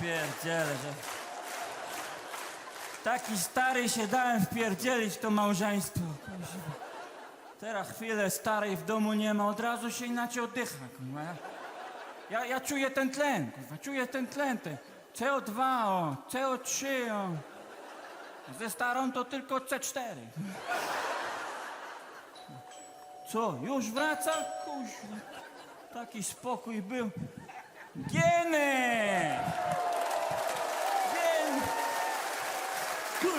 pierdzielę, że... Taki stary się dałem wpierdzielić to małżeństwo. Teraz chwilę starej w domu nie ma, od razu się inaczej oddycha. Ja, ja, czuję ten tlen, czuję ten tlen, ten CO2, o, CO3, o. Ze starą to tylko C4. Co, już wraca? Kuźwa. Taki spokój był. Gienek!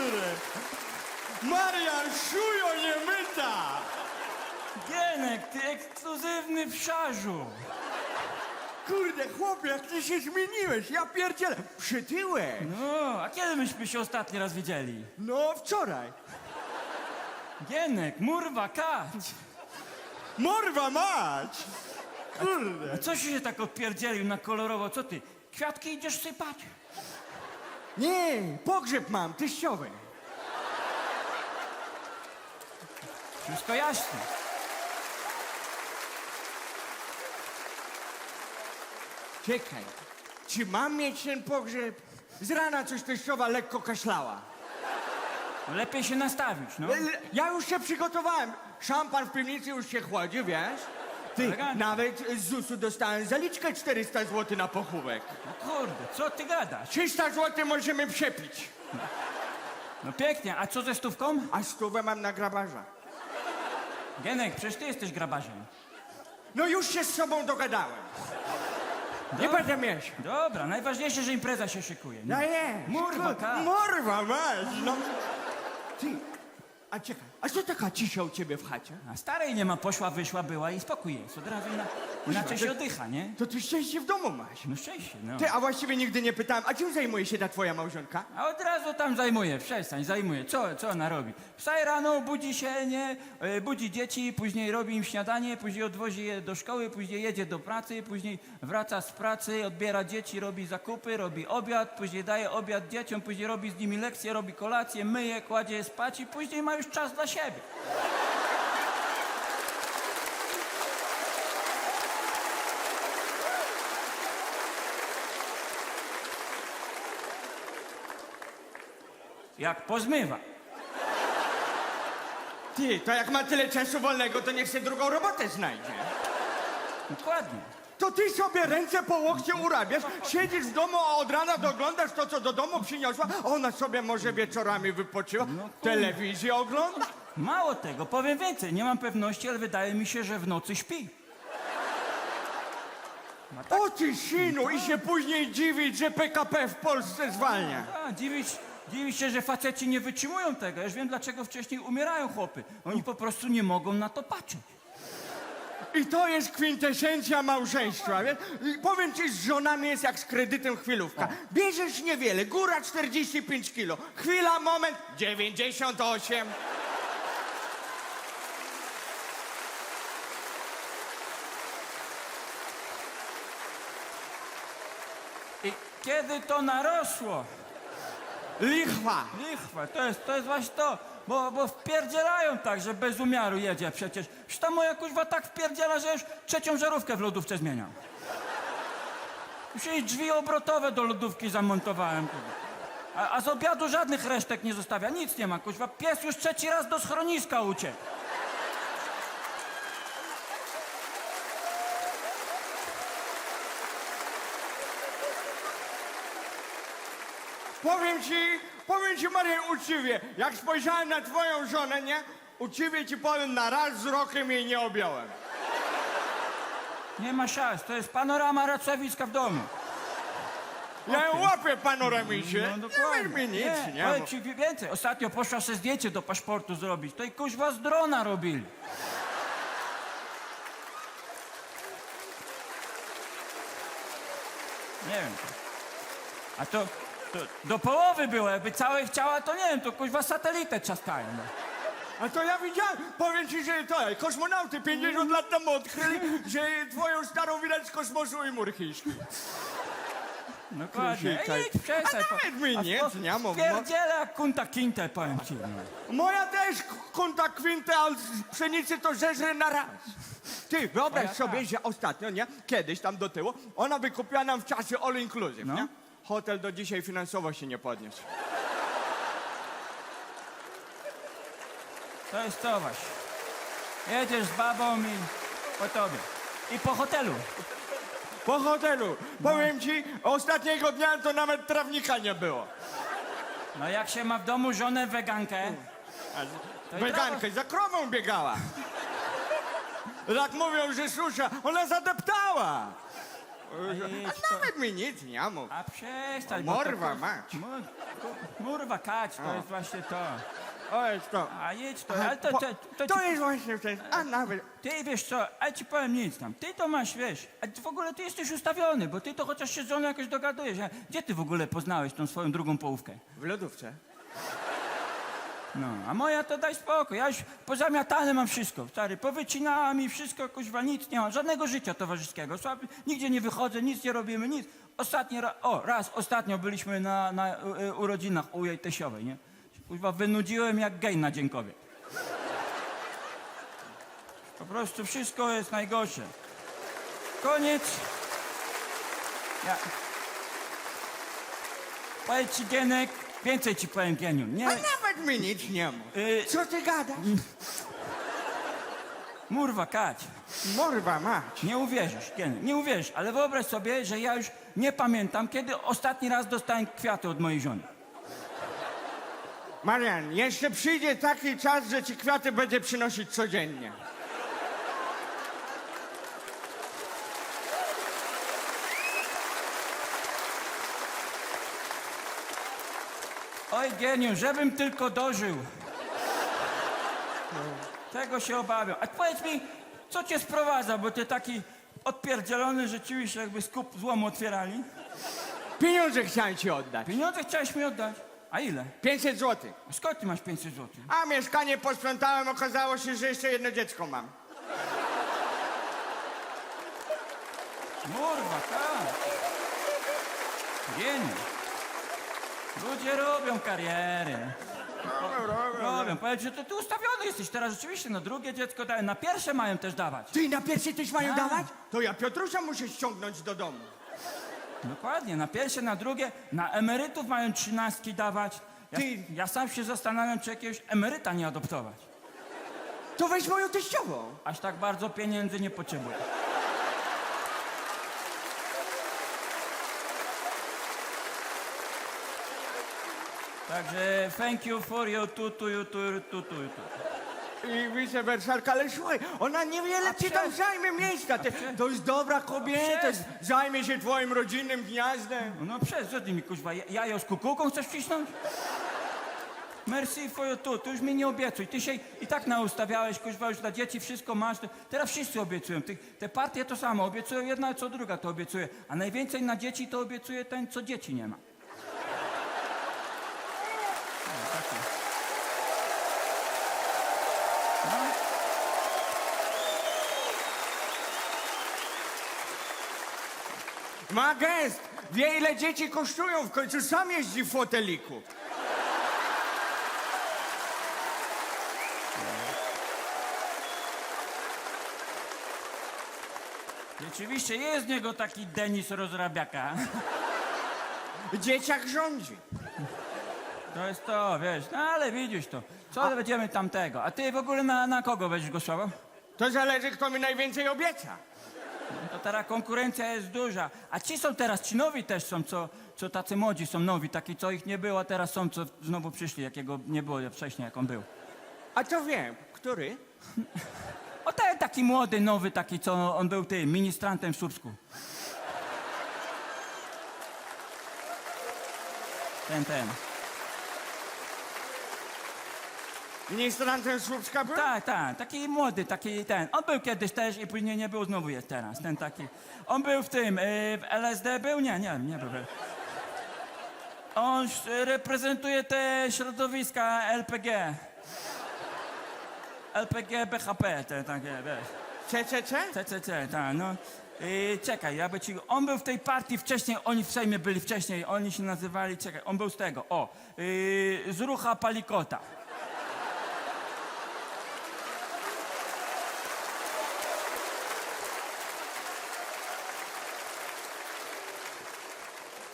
Kurde! Marian, szujo nie myta! Gienek, ty ekskluzywny psiarzu! Kurde, chłopie, jak ty się zmieniłeś, ja pierdzielę. Przytyłeś. No, a kiedy myśmy się ostatni raz widzieli? No, wczoraj. Gienek, murwa, kać! Morwa mać! Kurde. A co się tak odpierdzielił na kolorowo? Co ty, kwiatki idziesz sypać? Nie, pogrzeb mam, teściowy. Wszystko jasne. Czekaj, czy mam mieć ten pogrzeb? Z rana coś teściowa lekko kaszlała. Lepiej się nastawić, no. Ja już się przygotowałem. Szampan w piwnicy już się chłodzi, wiesz? Ty, Elegancko. nawet z ZUS-u dostałem zaliczkę 400 zł na pochówek. No kurde, co ty gadasz? 300 zł możemy przepić. No pięknie, a co ze stówką? A stówę mam na grabarza. Gienek, przecież ty jesteś grabarzem. No już się z sobą dogadałem. Nie będę mieć. Dobra, najważniejsze, że impreza się szykuje. No. Jest. Murwa, tak. Masz. No. Ty, a czekaj, a co taka cisza u ciebie w chacie? A starej nie ma, poszła, wyszła, była i spokój jest. Od razu ina, inaczej się oddycha, nie? To ty szczęście w domu masz. No szczęście, no. Ty, a właściwie nigdy nie pytałem, a czym zajmuje się ta twoja małżonka? A od razu tam zajmuje, przestań, zajmuje. Co, co ona robi? Wstaje rano, budzi się, nie? E, budzi dzieci, później robi im śniadanie, później odwozi je do szkoły, później jedzie do pracy, później wraca z pracy, odbiera dzieci, robi zakupy, robi obiad, później daje obiad dzieciom, później robi z nimi lekcje, robi kolację, myje, kładzie je spać i później ma już czas dla siebie. Jak pozmywa. Ty, to jak ma tyle czasu wolnego, to niech sobie drugą robotę znajdzie. Dokładnie. To ty sobie ręce po łokcie urabiasz, siedzisz w domu, a od rana doglądasz to, co do domu przyniosła, ona sobie może wieczorami wypoczywa, telewizję ogląda. Mało tego, powiem więcej, nie mam pewności, ale wydaje mi się, że w nocy śpi. O ty synu, i się później dziwić, że PKP w Polsce zwalnia. A, dziwić, dziwić się, że faceci nie wytrzymują tego. Ja już wiem, dlaczego wcześniej umierają chłopy. Oni po prostu nie mogą na to patrzeć. I to jest kwintesencja małżeństwa, wiesz? I powiem ci, z żonami jest jak z kredytem chwilówka. Bierzesz niewiele, góra 45 kilo, chwila, moment, 98. I kiedy to narosło? Lichwa. Lichwa, to jest, to jest właśnie to. Bo, bo wpierdzielają tak, że bez umiaru jedzie przecież. Już ta moja kuźwa tak wpierdziela, że już trzecią żarówkę w lodówce zmieniam. Już jej drzwi obrotowe do lodówki zamontowałem. A, a z obiadu żadnych resztek nie zostawia, nic nie ma, kuźwa. Pies już trzeci raz do schroniska uciekł. Powiem ci, powiem ci, Maria, uczciwie, jak spojrzałem na twoją żonę, nie? Uczciwie ci powiem, na raz wzrokiem jej nie objąłem. Nie ma szans, to jest panorama Racowiska w domu. Ja ją łapię, panoramicie. No nie mi nic, nie? Powiem ci więcej, ostatnio poszła sobie zdjęcie do paszportu zrobić, to i kuźwa z drona robili. Nie wiem. A to, to do połowy było, jakby całe chciała, to nie wiem, to kuźwa satelitę trzaskają. No. A to ja widziałem, powiem ci, że to kosmonauty 50 lat temu odkryli, że twoją starą widać z kosmosu i mur chiński. Dokładnie. Idź, przestań. A nawet mi nie mów, Pierdzielę jak kunta kinte, powiem ci. No. Moja też konta kwintę, ale z pszenicy to żeżre na raz. Ty, wyobraź Moja sobie, tak. że ostatnio, nie, kiedyś tam do tyłu, ona wykupiła nam w czasie all inclusive, No. nie? Hotel do dzisiaj finansowo się nie podniósł. To jest to właśnie. Jedziesz z babą i po tobie. I po hotelu. Po hotelu. Powiem ci, ostatniego dnia to nawet trawnika nie było. No jak się ma w domu żonę wegankę, To i za krową biegała. Tak mówią, że susza, ona zadeptała. A to- nawet mi nic nie mów. a przestań. Bo to- morwa mać. Mur- Murwa kać, to jest właśnie to. O, jest to. A jedź to, ale to, to, to, to jest właśnie ten. A nawet. ty wiesz co, a ci powiem nic tam. Ty to masz, wiesz, a ty w ogóle ty jesteś ustawiony, bo ty to chociaż się z żoną jakoś dogadujesz. A Gdzie ty w ogóle poznałeś tą swoją drugą połówkę? W lodówce. No, a moja to daj spokój, ja już pozamiatane mam wszystko, stary, powycinała mi wszystko, kuźwa, nic nie mam, żadnego życia towarzyskiego, Słaby, nigdzie nie wychodzę, nic nie robimy, nic. Ostatni raz, o, raz ostatnio byliśmy na, na y, urodzinach u jej teściowej, nie? Kuźwa, wynudziłem jak gej na dziękowie. Po prostu wszystko jest najgorsze. Koniec. Ja... Powiedz ci, Gienek, więcej ci powiem, Gieniu, nie... A nawet mi nic nie mów. Y- Co ty gadasz? Murwa, kać. Morwa mać. Nie uwierzysz, Gieny, nie uwierzysz, ale wyobraź sobie, że ja już nie pamiętam, kiedy ostatni raz dostałem kwiaty od mojej żony. Marian, jeszcze przyjdzie taki czas, że ci kwiaty będzie przynosić codziennie. Oj, geniu, żebym tylko dożył. Tego się obawiam. A powiedz mi, co cię sprowadza, bo ty taki odpierdzielony rzeczywiście, jakby skup złomu otwierali. Pieniądze chciałem ci oddać. Pieniądze chciałeś mi oddać. A ile? 500 złotych. A skąd ty masz 500 zł? A mieszkanie posprzątałem, okazało się, że jeszcze jedno dziecko mam. Murwa, tak. Geniu. Ludzie robią kariery. Robią. Powiedz, że to ty ustawiony jesteś teraz rzeczywiście na drugie dziecko dają, na pierwsze mają też dawać. Ty na pierwszy też mają dawać? To ja Piotrusia muszę ściągnąć do domu. Dokładnie, na pierwsze, na drugie, na emerytów mają trzynastki dawać. Ja, Ty- ja sam się zastanawiam, czy jakiegoś emeryta nie adoptować. To weź moją teściową. Aż tak bardzo pieniędzy nie potrzebuję. Także thank you for your tutu, tutu, tutu, tutu. I vice versa, ale słuchaj, ona niewiele ci tam zajmie miejsca. Ty, to jest dobra kobieta, przecież- zajmie się twoim rodzinnym gniazdem. No przez, co ty mi kuźwa, ja- jajo z kukułką chcesz wcisnąć? Merci for your tu, ty już mi nie obiecuj. Ty się i tak naustawiałeś, kuźwa, już dla dzieci wszystko masz. Teraz wszyscy obiecują. Ty, te partie to samo, obiecują jedna, co druga to obiecuje. A najwięcej na dzieci to obiecuje ten, co dzieci nie ma. No, taki. No. Ma gest. Wie ile dzieci kosztują, w końcu sam jeździ w foteliku. Rzeczywiście jest z niego taki Denis rozrabiaka. Dzieciak rządzi. To jest to, wiesz, no ale widzisz to. Co będziemy tamtego? A ty w ogóle na, na kogo będziesz głosował? To zależy, kto mi najwięcej obieca. To teraz konkurencja jest duża. A ci są teraz, ci nowi też są, co, co tacy młodzi są nowi, taki co ich nie było, a teraz są, co znowu przyszli, jakiego nie było wcześniej, jak on był. A to wiem, który? O ten taki młody, nowy, taki co on był tym, ministrantem w Słupsku. Ten, ten. Ministrantem Słupska był? Tak, tak, taki młody, taki ten. On był kiedyś też i później nie był, znowu jest teraz, ten taki. On był w tym, y, w LSD był? Nie, nie, nie był. On ś- reprezentuje te środowiska LPG. LPG, BHP, te takie, wiesz. CCC? CCC, tak, no. Y, czekaj, ja by ci... On był w tej partii wcześniej, oni w Sejmie byli wcześniej, oni się nazywali, czekaj, on był z tego, o, y, z rucha Palikota.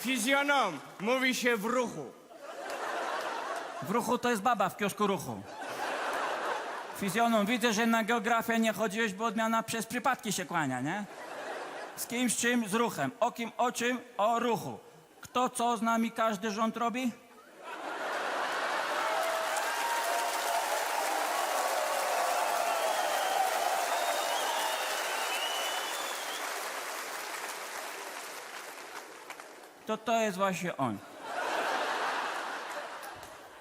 Fizjonom, mówi się w ruchu. W ruchu to jest baba w kiosku ruchu. Fizjoną, widzę, że na geografię nie chodziłeś, bo odmiana przez przypadki się kłania, nie? Z kim, z czym, z ruchem. O kim, o czym, o ruchu. Kto co z nami każdy rząd robi? To to jest właśnie on.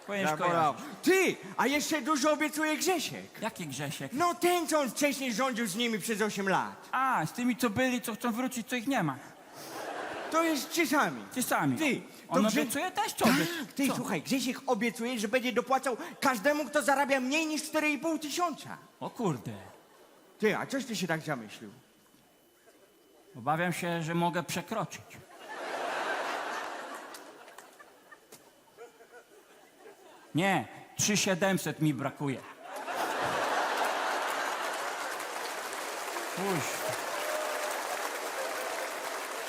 Powinieneś Zabolał. kojarzyć. Ty, a jeszcze dużo obiecuje Grzesiek. Jaki Grzesiek? No ten, co on wcześniej rządził z nimi przez 8 lat. A, z tymi, co byli, co chcą wrócić, co ich nie ma. To jest ci sami. Ty, to On Grze- obiecuje też, co. Tak, ty, co? słuchaj, Grzesiek obiecuje, że będzie dopłacał każdemu, kto zarabia mniej niż 4,5 tysiąca. O kurde. Ty, a coś ty się tak zamyślił? Obawiam się, że mogę przekroczyć. Nie, 3700 mi brakuje. Uś.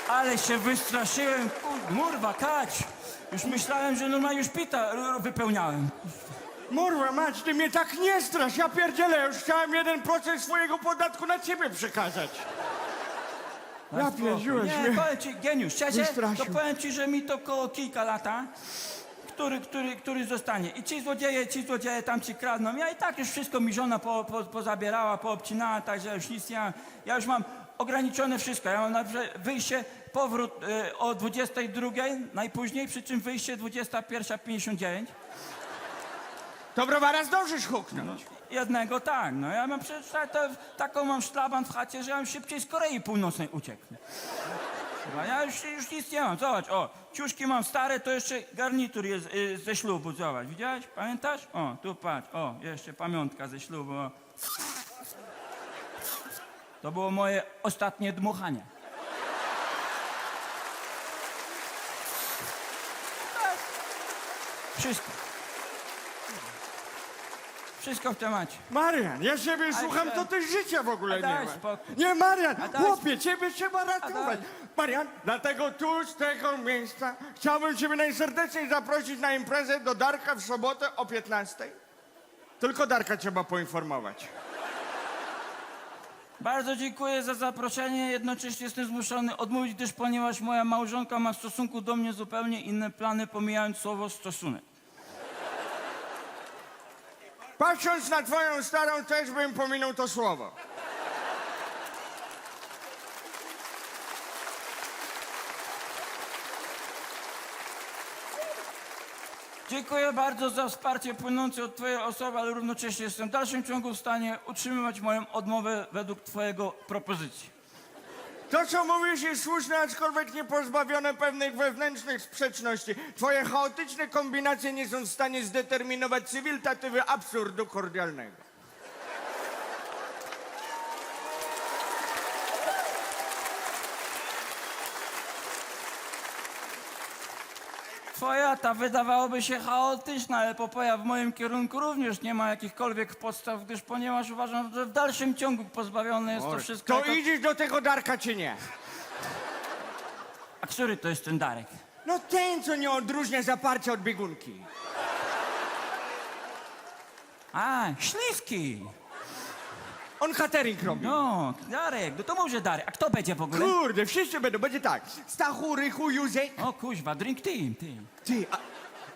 Ale się wystraszyłem, murwa, kać. Już myślałem, że normalnie już pita wypełniałem. Morła mać, ty mnie tak nie strasz, ja pierdzielę, już chciałem 1% swojego podatku na ciebie przekazać. Ja pierdziłem Nie, powiem ci, geniusz, szczerze, Wystraszył. to powiem ci, że mi to koło kilka lata, który, który, który zostanie. I ci złodzieje, ci złodzieje tam ci kradną. Ja i tak już wszystko mi żona po, po, pozabierała, poobcinała, także już nic nie mam. Ja już mam ograniczone wszystko. Ja mam na wyjście, powrót y, o 22 najpóźniej, przy czym wyjście 21.59. To browara zdążysz huknąć. Jednego tak, no ja mam przecież to, taką mam szlaban w chacie, że ja bym szybciej z Korei Północnej uciekł. Chyba ja już, już nic nie mam, zobacz, o, ciuszki mam stare, to jeszcze garnitur jest y, ze ślubu, zobacz, widziałeś, pamiętasz? O, tu patrz, o, jeszcze pamiątka ze ślubu, o. To było moje ostatnie dmuchanie. Tak. Wszystko. Wszystko w temacie. Marian, ja siebie Ale słucham, to też życia w ogóle A nie ma. spokój. Nie, Marian, A daj chłopie, ciebie trzeba ratować. Marian, dlatego tu, z tego miejsca, chciałbym ciebie najserdeczniej zaprosić na imprezę do Darka w sobotę o 15. Tylko Darka trzeba poinformować. Bardzo dziękuję za zaproszenie. Jednocześnie jestem zmuszony odmówić, gdyż ponieważ moja małżonka ma w stosunku do mnie zupełnie inne plany, pomijając słowo stosunek. Patrząc na twoją starą, też bym pominął to słowo. Dziękuję bardzo za wsparcie płynące od Twojej osoby, ale równocześnie jestem w dalszym ciągu w stanie utrzymywać moją odmowę według Twojego propozycji. To, co mówisz, jest słuszne, aczkolwiek nie pozbawione pewnych wewnętrznych sprzeczności. Twoje chaotyczne kombinacje nie są w stanie zdeterminować cywiltatywy absurdu kordialnego. Twoja ta wydawałoby się chaotyczna, ale popoja w moim kierunku również nie ma jakichkolwiek podstaw, gdyż ponieważ uważam, że w dalszym ciągu pozbawione jest to wszystko. To jako- idziesz do tego Darka, czy nie? A który to jest ten Darek? No ten, co nie odróżnia zaparcia od biegunki. A, śliski. On catering robi. No, Darek, no to może Darek. A kto będzie w ogóle? Kurde, wszyscy będą, będzie tak. Stachu, Rychu, Józek. O kuźwa, drink team, team. Ty, a,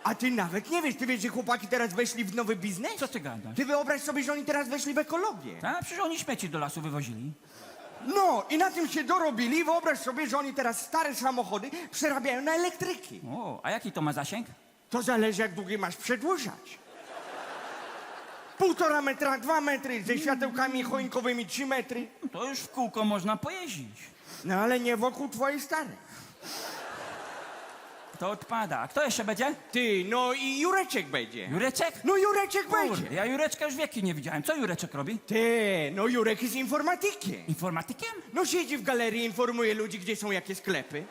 a ty nawet nie wiesz, ty wiesz, że chłopaki teraz weszli w nowy biznes? Co ty gadasz? Ty wyobraź sobie, że oni teraz weszli w ekologię. A przecież oni śmieci do lasu wywozili. No, i na tym się dorobili. Wyobraź sobie, że oni teraz stare samochody przerabiają na elektryki. O, a jaki to ma zasięg? To zależy, jak długi masz przedłużać. Półtora metra, dwa metry, ze światełkami choinkowymi trzy metry. To już w kółko można pojeździć. No ale nie wokół twojej starej. To odpada. A kto jeszcze będzie? Ty, no i Jureczek będzie. Jureczek? No Jureczek Kurde, będzie. ja Jureczka już wieki nie widziałem. Co Jureczek robi? Ty, no Jurek jest informatykiem. Informatykiem? No siedzi w galerii, informuje ludzi, gdzie są jakie sklepy.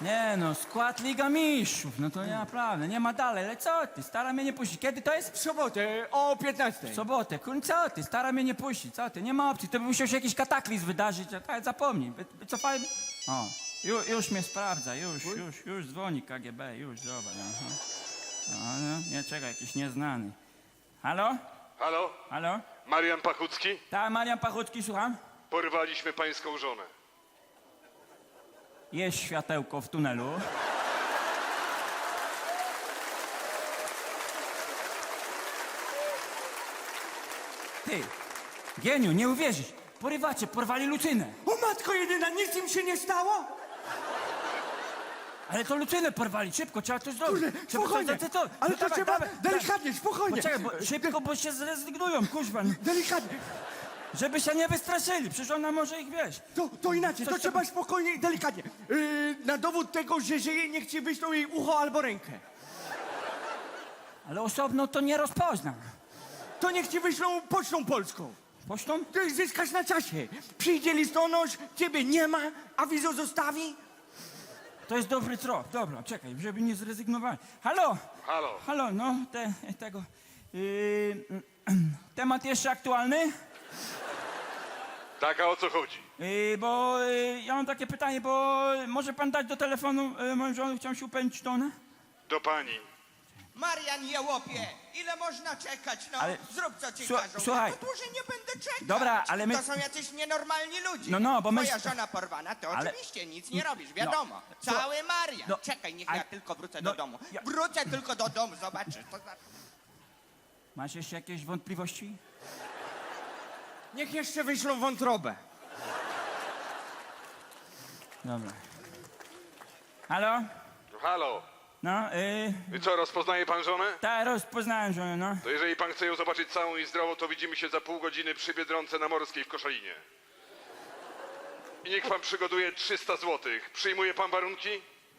Nie no, skład Liga Mistrzów, no to nie naprawdę, nie ma dalej, ale co ty, stara mnie nie puści. Kiedy to jest? W sobotę o 15. W sobotę, kurczę, co ty, stara mnie nie puści, co ty, nie ma opcji, to by musiał się jakiś kataklizm wydarzyć, a tak zapomnij, Wy- wycofajmy. O, już, już mnie sprawdza, już, już, już dzwoni KGB, już, zobacz, aha. O, no, nie, czekaj, jakiś nieznany. Halo? Halo? Halo? Marian Pachucki? Tak, Marian Pachutki, słucham? Porwaliśmy pańską żonę. Jest światełko w tunelu. Ty, geniu, nie uwierzysz. Porywacie, porwali Lucynę. O matko jedyna, nic im się nie stało? Ale to Lucynę porwali, szybko, trzeba coś zrobić. Kurde, Trzeba spokojnie. coś- co- co- Ale no to dawaj, trzeba dawaj, delikatnie, spokojnie. Poczekaj, bo szybko, bo się zrezygnują, kuźwa. no. Delikatnie. Żeby się nie wystraszyli, przecież ona może ich, wiesz. To, to inaczej, to trzeba- trzeba spokojnie i delikatnie. Yy, na dowód tego, że żyje, niech ci wyślą jej ucho albo rękę. Ale osobno to nie rozpozna. To niech ci wyślą pocztą polską. Pocztą? Ty zyskasz na czasie. Przyjdzie listonosz, ciebie nie ma, a wizo zostawi. To jest dobry trop. Dobra, czekaj, żeby nie zrezygnowali. Halo! Halo? Halo, no, te, tego. Yy, temat jeszcze aktualny? Tak, a o co chodzi? Yy, bo yy, ja mam takie pytanie, bo może pan dać do telefonu yy, moją żonę, chciałem się upewnić, to ona? Do pani. Marian Jełopie, ile można czekać, no? Ale- Zrób co ci Słu- każą. słuchaj. Ja tu dłużej nie będę czekać. Dobra, ale my- To są jacyś nienormalni ludzie. No, no, bo my- Twoja żona porwana, to Ale- oczywiście nic nie robisz, wiadomo. No. Cały Marian. No. Czekaj, niech A- ja tylko wrócę no, do domu. ja- Wrócę tylko do domu, zobaczysz. To za... Masz jeszcze jakieś wątpliwości? Niech jeszcze wyślą wątrobę. Dobra. Halo? Halo? No, yy, I co, rozpoznaje pan żonę? tak, rozpoznałem żonę, no. To jeżeli pan chce ją zobaczyć całą i zdrową, to widzimy się za pół godziny przy Biedronce na Morskiej w Koszalinie. I niech pan przygotuje 300 złotych. Przyjmuje pan warunki?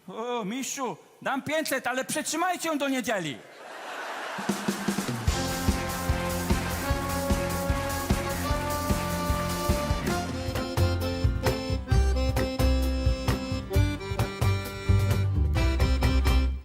O, mistrzu, dam 500, ale przetrzymajcie ją do niedzieli.